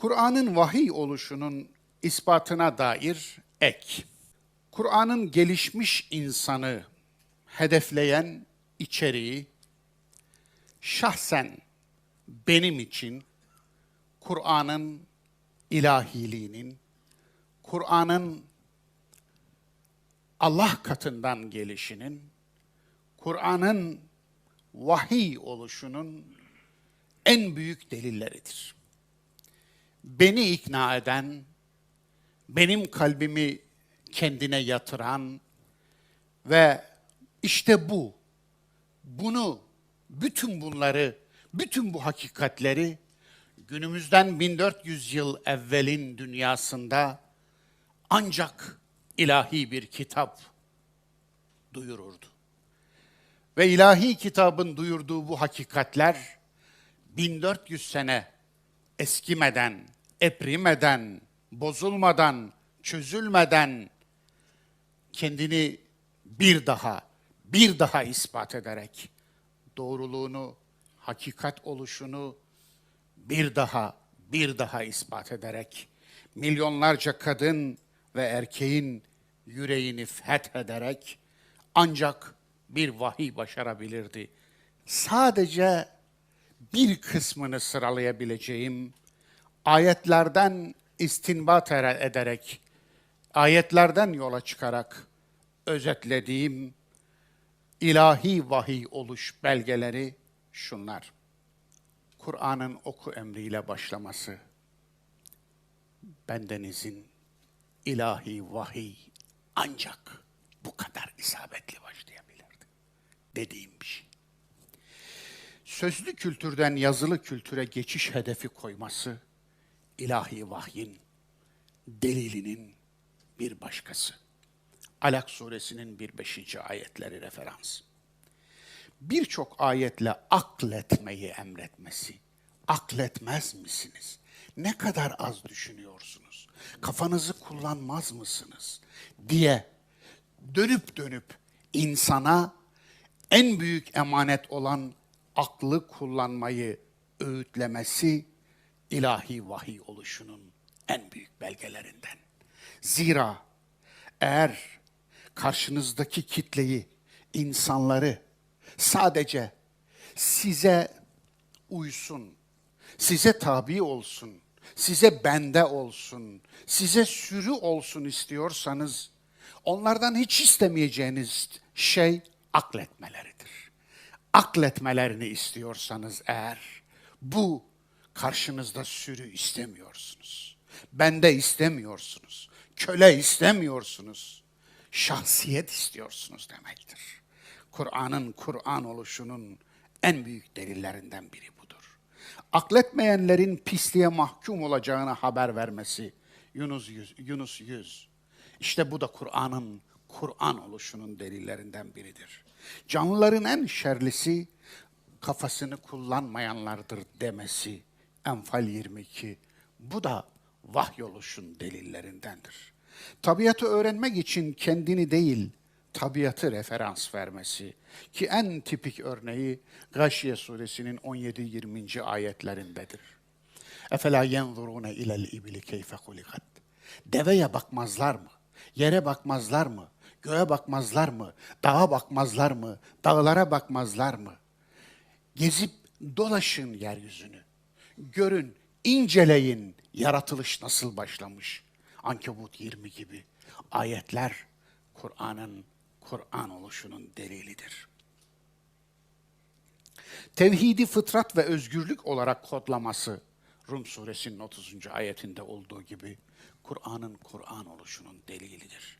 Kur'an'ın vahiy oluşunun ispatına dair ek. Kur'an'ın gelişmiş insanı hedefleyen içeriği şahsen benim için Kur'an'ın ilahiliğinin, Kur'an'ın Allah katından gelişinin, Kur'an'ın vahiy oluşunun en büyük delilleridir. Beni ikna eden, benim kalbimi kendine yatıran ve işte bu, bunu, bütün bunları, bütün bu hakikatleri günümüzden 1400 yıl evvelin dünyasında ancak ilahi bir kitap duyururdu. Ve ilahi kitabın duyurduğu bu hakikatler 1400 sene eskimeden, eprimeden, bozulmadan, çözülmeden kendini bir daha, bir daha ispat ederek doğruluğunu, hakikat oluşunu bir daha, bir daha ispat ederek milyonlarca kadın ve erkeğin yüreğini fethederek ancak bir vahiy başarabilirdi. Sadece bir kısmını sıralayabileceğim ayetlerden istinbat ere- ederek, ayetlerden yola çıkarak özetlediğim ilahi vahiy oluş belgeleri şunlar. Kur'an'ın oku emriyle başlaması, bendenizin ilahi vahiy ancak bu kadar isabetli başlayabilirdi. Dediğim bir şey. Sözlü kültürden yazılı kültüre geçiş hedefi koyması, ilahi vahyin delilinin bir başkası. Alak suresinin bir beşinci ayetleri referans birçok ayetle akletmeyi emretmesi. Akletmez misiniz? Ne kadar az düşünüyorsunuz? Kafanızı kullanmaz mısınız? diye dönüp dönüp insana en büyük emanet olan aklı kullanmayı öğütlemesi ilahi vahiy oluşunun en büyük belgelerinden. Zira eğer karşınızdaki kitleyi, insanları sadece size uysun, size tabi olsun, size bende olsun, size sürü olsun istiyorsanız onlardan hiç istemeyeceğiniz şey akletmeleridir. Akletmelerini istiyorsanız eğer bu karşınızda sürü istemiyorsunuz. Bende istemiyorsunuz. Köle istemiyorsunuz. Şahsiyet istiyorsunuz demektir. Kur'an'ın Kur'an oluşunun en büyük delillerinden biri budur. Akletmeyenlerin pisliğe mahkum olacağına haber vermesi Yunus 100. Yunus 100. İşte bu da Kur'an'ın Kur'an oluşunun delillerinden biridir. Canlıların en şerlisi kafasını kullanmayanlardır demesi Enfal 22. Bu da vahyoluşun delillerindendir. Tabiatı öğrenmek için kendini değil, tabiatı referans vermesi ki en tipik örneği Gâşiye suresinin 17-20. ayetlerindedir. Efela yenzurune ilel ibli keyfe hulikat. Deveye bakmazlar mı? Yere bakmazlar mı? Göğe bakmazlar mı? Dağa bakmazlar mı? Dağlara bakmazlar mı? Gezip dolaşın yeryüzünü. Görün, inceleyin yaratılış nasıl başlamış. Ankebut 20 gibi ayetler Kur'an'ın Kur'an oluşunun delilidir. Tevhidi fıtrat ve özgürlük olarak kodlaması Rum suresinin 30. ayetinde olduğu gibi Kur'an'ın Kur'an oluşunun delilidir.